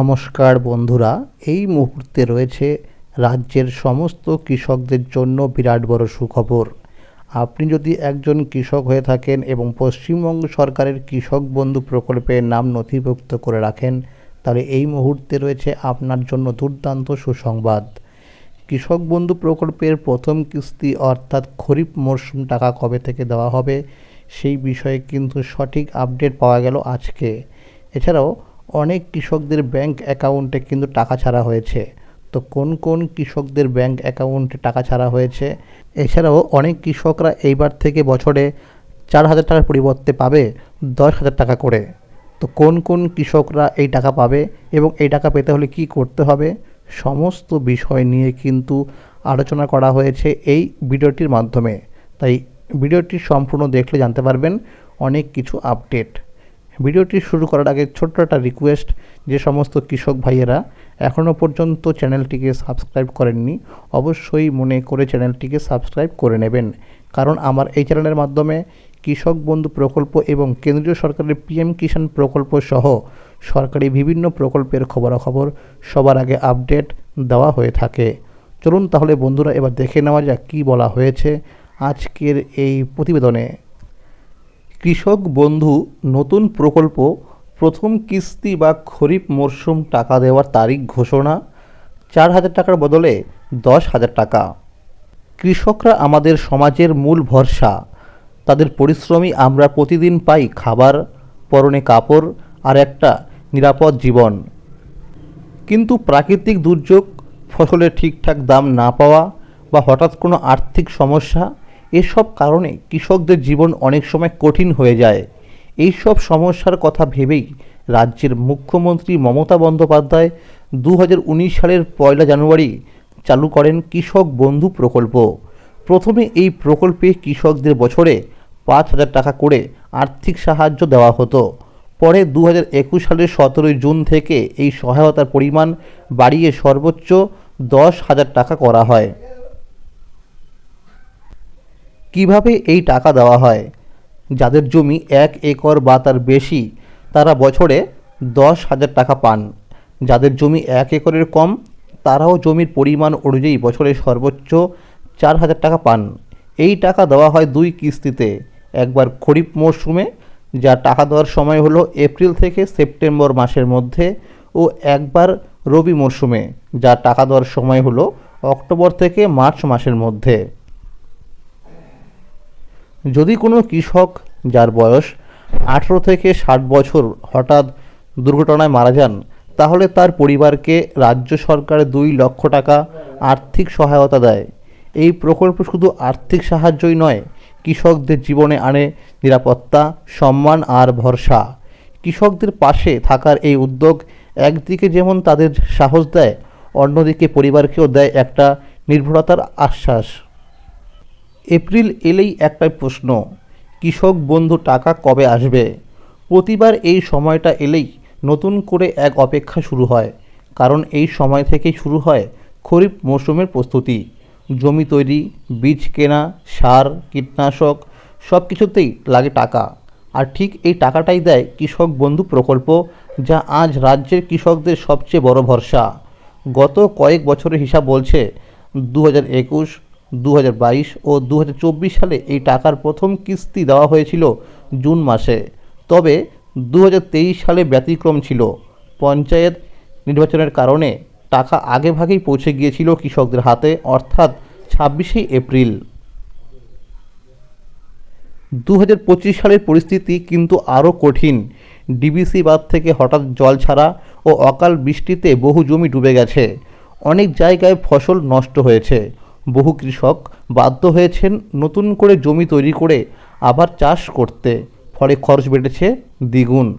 নমস্কার বন্ধুরা, এই মুহূর্তে রয়েছে রাজ্যের সমস্ত কৃষকদের জন্য বিরাট বড় সুখবর। আপনি যদি একজন কৃষক হয়ে থাকেন এবং পশ্চিমবঙ্গ সরকারের কৃষক বন্ধু প্রকল্পের নাম নথিভুক্ত করে রাখেন, তাহলে এই মুহূর্তে রয়েছে আপনার জন্য দুর্দান্ত সুসংবাদ। কৃষক বন্ধু প্রকল্পের প্রথম কিস্তি অর্থাৎ খরিফ মরশুম টাকা কবে থেকে দেওয়া হবে, সেই বিষয়ে কিন্তু সঠিক আপডেট পাওয়া গেল আজকে। এছাড়াও অনেক কৃষকদের ব্যাংক অ্যাকাউন্টে কিন্তু টাকা ছাড়া হয়েছে। তো কোন কোন কৃষকদের ব্যাংক অ্যাকাউন্টে টাকা ছাড়া হয়েছে? এছাড়াও অনেক কৃষকরা এইবার থেকে বছরে চার হাজার টাকার পরিবর্তে পাবে দশ হাজার টাকা করে। তো কোন কোন কৃষকরা এই টাকা পাবে এবং এই টাকা পেতে হলে কি করতে হবে? সমস্ত বিষয় নিয়ে কিন্তু আলোচনা করা হয়েছে এই ভিডিওটির মাধ্যমে। তাই ভিডিওটি সম্পূর্ণ দেখলে জানতে পারবেন। অনেক কিছু আপডেট। ভিডিওটি শুরু করার আগে ছোট্ট একটা রিকোয়েস্ট যে সমস্ত কৃষক ভাইয়েরা এখনও পর্যন্ত চ্যানেলটিকে সাবস্ক্রাইব করেননি, অবশ্যই মনে করে চ্যানেলটিকে সাবস্ক্রাইব করে নেবেন। কারণ আমার এই চ্যানেলের মাধ্যমে কৃষক বন্ধু প্রকল্প এবং কেন্দ্রীয় সরকারের পিএম কিষাণ প্রকল্প সহ সরকারি বিভিন্ন প্রকল্পের খবরাখবর সবার আগে আপডেট দেওয়া হয়ে থাকে। চলুন তাহলে বন্ধুরা এবার দেখে নেওয়া যাক কী বলা হয়েছে আজকের এই প্রতিবেদনে। কৃষক বন্ধু নতুন প্রকল্প, প্রথম কিস্তি বা খরিফ মরশুম টাকা দেওয়ার তারিখ ঘোষণা, চার হাজার টাকার বদলে দশ হাজার টাকা। কৃষকরা আমাদের সমাজের মূল ভরসা। তাদের পরিশ্রমই আমরা প্রতিদিন পাই খাবার, পরনে কাপড় আর একটা নিরাপদ জীবন। কিন্তু প্রাকৃতিক দুর্যোগ, ফসলের ঠিকঠাক দাম না পাওয়া বা হঠাৎ কোনো আর্থিক সমস্যা এসব কারণে কৃষকদের জীবন অনেক সময় কঠিন হয়ে যায়। এই সব সমস্যার কথা ভেবেই রাজ্যের মুখ্যমন্ত্রী মমতা বন্দ্যোপাধ্যায় দু হাজার উনিশ সালের পয়লা জানুয়ারি চালু করেন কৃষক বন্ধু প্রকল্প। প্রথমে এই প্রকল্পে কৃষকদের বছরে পাঁচ হাজার টাকা করে আর্থিক সাহায্য দেওয়া হতো। পরে দু একুশ সালের সতেরোই জুন থেকে এই সহায়তার পরিমাণ বাড়িয়ে সর্বোচ্চ দশ হাজার টাকা করা হয়। কীভাবে এই টাকা দেওয়া হয়? যাদের জমি এক একর বা তার বেশি, তারা বছরে দশ হাজার টাকা পান। যাদের জমি এক একরের কম, তারাও জমির পরিমাণ অনুযায়ী বছরে সর্বোচ্চ চার হাজার টাকা পান। এই টাকা দেওয়া হয় দুই কিস্তিতে। একবার খরিফ মরশুমে, যা টাকা দেওয়ার সময় হলো এপ্রিল থেকে সেপ্টেম্বর মাসের মধ্যে, ও একবার রবি মরশুমে, যা টাকা দেওয়ার সময় হলো অক্টোবর থেকে মার্চ মাসের মধ্যে। যদি কোনো কৃষক যার বয়স আঠেরো থেকে ষাট বছর হঠাৎ দুর্ঘটনায় মারা যান, তাহলে তার পরিবারকে রাজ্য সরকার দুই লক্ষ টাকা আর্থিক সহায়তা দেয়। এই প্রকল্প শুধু আর্থিক সাহায্যই নয়, কৃষকদের জীবনে আনে নিরাপত্তা, সম্মান আর ভরসা। কৃষকদের পাশে থাকার এই উদ্যোগ একদিকে যেমন তাদের সাহস দেয়, অন্যদিকে পরিবারকেও দেয় একটা নির্ভরতার আশ্বাস। এপ্রিল এলেই একটাই প্রশ্ন, কৃষক বন্ধু টাকা কবে আসবে? প্রতিবার এই সময়টা এলেই নতুন করে এক অপেক্ষা শুরু হয়, কারণ এই সময় থেকেই শুরু হয় খরিফ মৌসুমের প্রস্তুতি। জমি তৈরি, বীজ কেনা, সার, কীটনাশক সব কিছুতেই লাগে টাকা। আর ঠিক এই টাকাটাই দেয় কৃষক বন্ধু প্রকল্প, যা আজ রাজ্যের কৃষকদের সবচেয়ে বড় ভরসা। গত কয়েক বছরের হিসাব বলছে, দু হাজার একুশ দু হাজার বাইশ ও দু হাজার চব্বিশ সালে এই টাকার প্রথম কিস্তি দেওয়া হয়েছিল জুন মাসে। তবে দু হাজার তেইশ সালে ব্যতিক্রম ছিল। পঞ্চায়েত নির্বাচনের কারণে টাকা আগে ভাগেই পৌঁছে গিয়েছিল কৃষকদের হাতে, অর্থাৎ ছাব্বিশে এপ্রিল। দু হাজার পঁচিশ সালের পরিস্থিতি কিন্তু আরও কঠিন। ডিবিসি বাঁধ থেকে হঠাৎ জল ছাড়া ও অকাল বৃষ্টিতে বহু জমি ডুবে গেছে। অনেক জায়গায় ফসল নষ্ট হয়েছে। বহু কৃষক বাধ্য হয়েছেন নতুন করে জমি তৈরি করে আবার চাষ করতে। ফলে খরচ বেড়েছে দ্বিগুণ।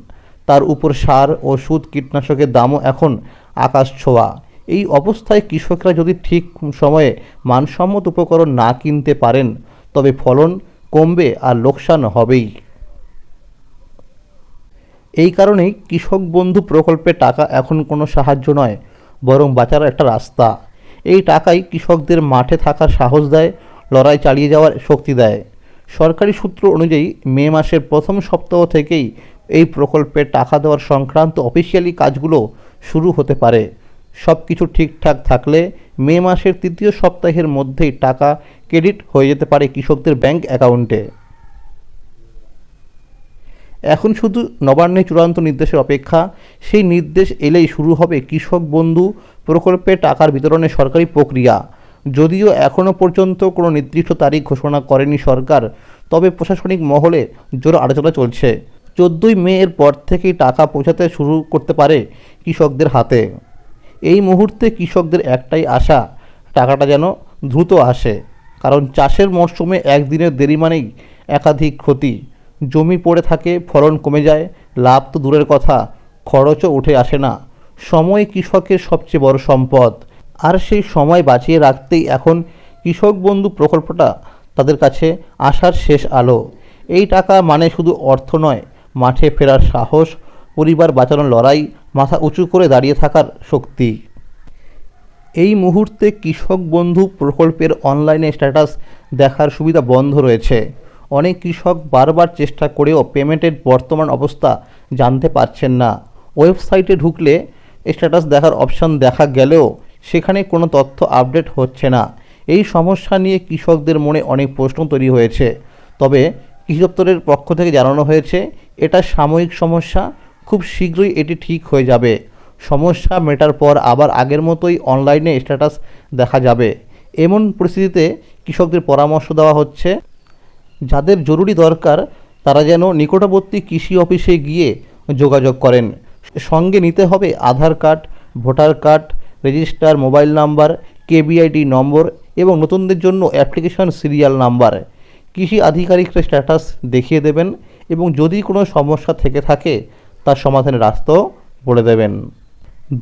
তার উপর সার ওষুধ কীটনাশকের দামও এখন আকাশ ছোঁয়া। এই অবস্থায় কৃষকরা যদি ঠিক সময়ে মানসম্মত উপকরণ না কিনতে পারেন, তবে ফলন কমবে আর লোকসান হবেই। এই কারণেই কৃষক বন্ধু প্রকল্পে টাকা এখন কোনো সাহায্য নয়, বরং বাঁচার একটা রাস্তা। এই টাকাই কৃষকদের মাঠে থাকার সাহস দেয়, লড়াই চালিয়ে যাওয়ার শক্তি দেয়। সরকারি সূত্র অনুযায়ী মে মাসের প্রথম সপ্তাহ থেকেই এই প্রকল্পে টাকা দেওয়ার সংক্রান্ত অফিসিয়ালি কাজগুলো শুরু হতে পারে। সব কিছু ঠিকঠাক থাকলে মে মাসের তৃতীয় সপ্তাহের মধ্যেই টাকা ক্রেডিট হয়ে যেতে পারে কৃষকদের ব্যাংক অ্যাকাউন্টে। এখন শুধু নবান্নের চূড়ান্ত নির্দেশের অপেক্ষা, সেই নির্দেশ এলেই শুরু হবে কৃষক বন্ধু প্রকল্পে টাকার বিতরণের সরকারি প্রক্রিয়া। যদিও এখনও পর্যন্ত কোনো নির্দিষ্ট তারিখ ঘোষণা করেনি সরকার, তবে প্রশাসনিক মহলে জোর আলোচনা চলছে। চোদ্দোই মে এর পর থেকেই টাকা পৌঁছাতে শুরু করতে পারে কৃষকদের হাতে। এই মুহূর্তে কৃষকদের একটাই আশা, টাকাটা যেন দ্রুত আসে, কারণ চাষের মরশুমে একদিনের দেরি মানেই একাধিক ক্ষতি। জমি পড়ে থাকে, ফলন কমে যায়, লাভ তো দূরের কথা, খরচও উঠে আসে না। সময় কৃষকের সবচেয়ে বড় সম্পদ। আর সেই সময় বাঁচিয়ে রাখতেই এখন কৃষক বন্ধু প্রকল্পটা তাদের কাছে আসার শেষ আলো। এই টাকা মানে শুধু অর্থ নয়, মাঠে ফেরার সাহস, পরিবার বাঁচানোর লড়াই, মাথা উঁচু করে দাঁড়িয়ে থাকার শক্তি। এই মুহূর্তে কৃষক বন্ধু প্রকল্পের অনলাইনে স্ট্যাটাস দেখার সুবিধা বন্ধ রয়েছে। অনেক কৃষক বারবার চেষ্টা করেও পেমেন্টের বর্তমান অবস্থা জানতে পারছেন না। ওয়েবসাইটে ঢুকলে স্ট্যাটাস দেখার অপশন দেখা গেলেও সেখানে কোনো তথ্য আপডেট হচ্ছে না। এই সমস্যা নিয়ে কৃষকদের মনে অনেক প্রশ্ন তৈরি হয়েছে। তবে কৃষি দপ্তরের পক্ষ থেকে জানানো হয়েছে, এটা সাময়িক সমস্যা, খুব শীঘ্রই এটি ঠিক হয়ে যাবে। সমস্যা মেটার পর আবার আগের মতোই অনলাইনে স্ট্যাটাস দেখা যাবে। এমন পরিস্থিতিতে কৃষকদের পরামর্শ দেওয়া হচ্ছে যাদের জরুরি দরকার, তারা যেন নিকটবর্তী কৃষি অফিসে গিয়ে যোগাযোগ করেন। সঙ্গে নিতে হবে Aadhaar card, voter card, register mobile number, KBID নম্বর এবং নতুনদের জন্য অ্যাপ্লিকেশন সিরিয়াল নাম্বার। কৃষি আধিকারিকরা স্ট্যাটাস দেখিয়ে দেবেন এবং যদি কোনো সমস্যা থেকে থাকে, তার সমাধানের রাস্তাও বলে দেবেন।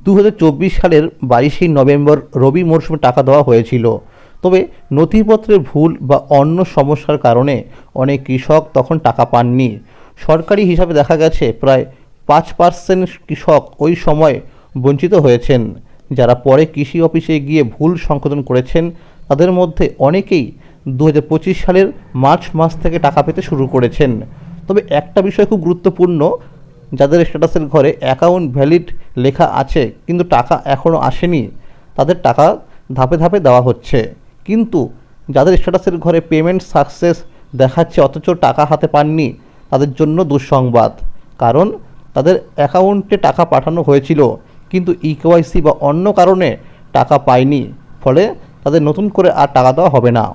দু হাজার চব্বিশ সালের বাইশে নভেম্বর রবি মরশুমে টাকা দেওয়া হয়েছিল। তবে নথিপত্রের ভুল বা অন্য সমস্যার কারণে অনেক কৃষক তখন টাকা পাননি। সরকারি হিসাবে দেখা গেছে প্রায় পাঁচ পার্সেন্ট কৃষক ওই সময় বঞ্চিত হয়েছেন। যারা পরে কৃষি অফিসে গিয়ে ভুল সংশোধন করেছেন, তাদের মধ্যে অনেকেই দু হাজার পঁচিশ সালের মার্চ মাস থেকে টাকা পেতে শুরু করেছেন। তবে একটা বিষয় খুব গুরুত্বপূর্ণ, যাদের স্ট্যাটাসের ঘরে অ্যাকাউন্ট ভ্যালিড লেখা আছে, কিন্তু টাকা এখনও আসেনি, তাদের টাকা ধাপে ধাপে দেওয়া হচ্ছে। কিন্তু যাদের স্ট্যাটাসের ঘরে পেমেন্ট সাকসেস দেখাচ্ছে অথচ টাকা হাতে পাননি, তাদের জন্য দুঃসংবাদ। কারণ তাদের অ্যাকাউন্টে টাকা পাঠানো হয়েছিল, কিন্তু ইকেওয়াইসি বা অন্য কারণে টাকা পায়নি। ফলে তাদের নতুন করে আর টাকা দেওয়া হবে না।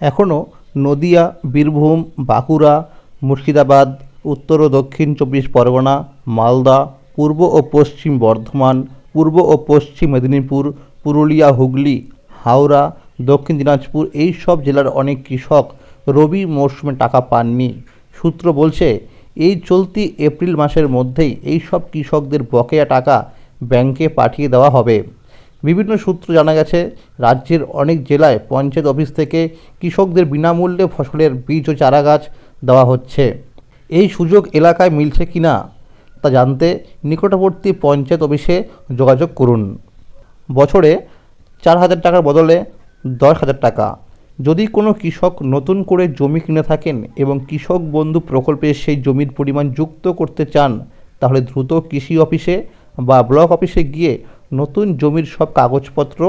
এখনও নদিয়া, বীরভূম, বাঁকুড়া, মুর্শিদাবাদ, উত্তর ও দক্ষিণ চব্বিশ পরগনা, মালদা, পূর্ব ও পশ্চিম বর্ধমান, পূর্ব ও পশ্চিম মেদিনীপুর, পুরুলিয়া, হুগলি হাওড়া, দক্ষিণ দিনাজপুর, এই সব জেলার অনেক কৃষক রবি মরশুমে টাকা পাননি। সূত্র বলছে, এই চলতি এপ্রিল মাসের মধ্যেই এই সব কৃষকদের বকেয়া টাকা ব্যাংকে পাঠিয়ে দেওয়া হবে। বিভিন্ন সূত্র জানা গেছে, রাজ্যের অনেক জেলায় পঞ্চায়েত অফিস থেকে কৃষকদের বিনামূল্যে ফসলের বীজ ও চারা গাছ দেওয়া হচ্ছে। এই সুযোগ এলাকায় মিলছে কি না, তা জানতে নিকটবর্তী পঞ্চায়েত অফিসে যোগাযোগ করুন। বছরে চার হাজার টাকার বদলে দশ হাজার টাকা। যদি কোনো কৃষক নতুন করে জমি কিনে থাকেন এবং কৃষক বন্ধু প্রকল্পে সেই জমির পরিমাণ যুক্ত করতে চান, তাহলে দ্রুত কৃষি অফিসে বা ব্লক অফিসে গিয়ে নতুন জমির সব কাগজপত্র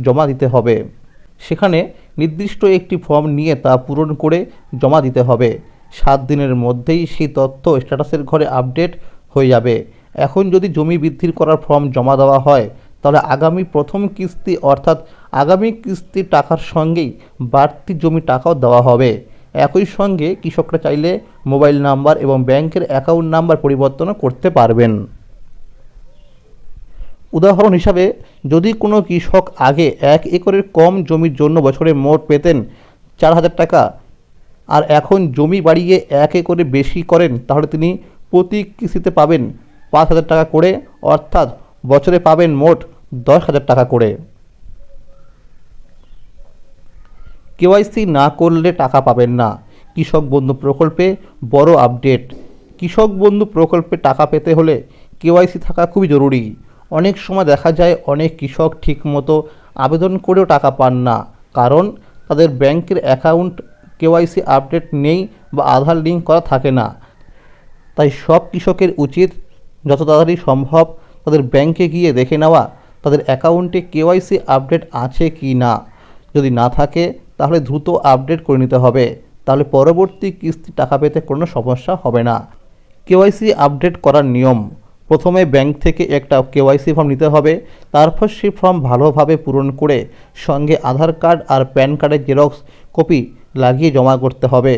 জমা দিতে হবে। সেখানে নির্দিষ্ট একটি ফর্ম নিয়ে তা পূরণ করে জমা দিতে হবে। সাত দিনের মধ্যেই সেই তথ্য স্ট্যাটাসের ঘরে আপডেট হয়ে যাবে। এখন যদি জমি বৃদ্ধির করার ফর্ম জমা দেওয়া হয় তাহলে আগামী প্রথম কিস্তি অর্থাৎ আগামী কিস্তির টাকার সঙ্গেই বাড়তি জমি টাকাও দেওয়া হবে। একই সঙ্গে কৃষকরা চাইলে মোবাইল নাম্বার এবং ব্যাংকের অ্যাকাউন্ট নাম্বার পরিবর্তনও করতে পারবেন। উদাহরণ হিসাবে, যদি কোনো কৃষক আগে এক একরের কম জমির জন্য বছরে মোট পেতেন চার হাজার টাকা আর এখন জমি বাড়িয়ে এক একরে বেশি করেন, তাহলে তিনি প্রতি কিস্তিতে পাবেন পাঁচ হাজার টাকা করে, অর্থাৎ বছরে পাবেন মোট দশ হাজার টাকা করে। কেওয়াইসি না করলে টাকা পাবেন না। কৃষক বন্ধু প্রকল্পে বড় আপডেট। কৃষক বন্ধু প্রকল্পে টাকা পেতে হলে কেওয়াইসি থাকা খুবই জরুরি। অনেক সময় দেখা যায় অনেক কৃষক ঠিকমতো আবেদন করেও টাকা পান না। কারণ তাদের ব্যাংকের অ্যাকাউন্ট কেওয়াইসি আপডেট নেই বা আধার লিঙ্ক করা থাকে না। তাই সব কৃষকের উচিত যত তাড়াতাড়ি সম্ভব তাদের ব্যাংকে গিয়ে দেখে নেওয়া তাদের অ্যাকাউন্টে কেওয়াইসি আপডেট আছে কি না। যদি না থাকে, তাহলে দ্রুত আপডেট করে নিতে হবে। তাহলে পরবর্তী কিস্তি টাকা পেতে কোনো সমস্যা হবে না। কেওয়াইসি আপডেট করার নিয়ম। প্রথমে ব্যাংক থেকে একটা কেওয়াইসি ফর্ম নিতে হবে। তারপর সেই ফর্ম ভালোভাবে পূরণ করে সঙ্গে আধার কার্ড আর প্যান কার্ডের জেরক্স কপি লাগিয়ে জমা করতে হবে।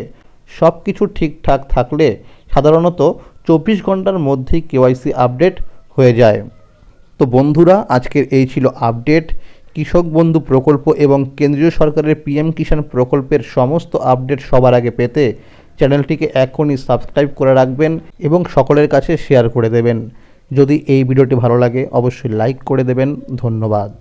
সব কিছু ঠিকঠাক থাকলে সাধারণত চব্বিশ ঘণ্টার মধ্যেই কেওয়াইসি আপডেট হয়ে যায়। তো বন্ধুরা, আজকের এই ছিল আপডেট। কৃষক বন্ধু প্রকল্প এবং কেন্দ্রীয় সরকারের পিএম কিষাণ প্রকল্পের সমস্ত আপডেট সবার আগে পেতে চ্যানেলটিকে এখনই সাবস্ক্রাইব করে রাখবেন এবং সকলের কাছে শেয়ার করে দেবেন। যদি এই ভিডিওটি ভালো লাগে, অবশ্যই লাইক করে দেবেন। ধন্যবাদ।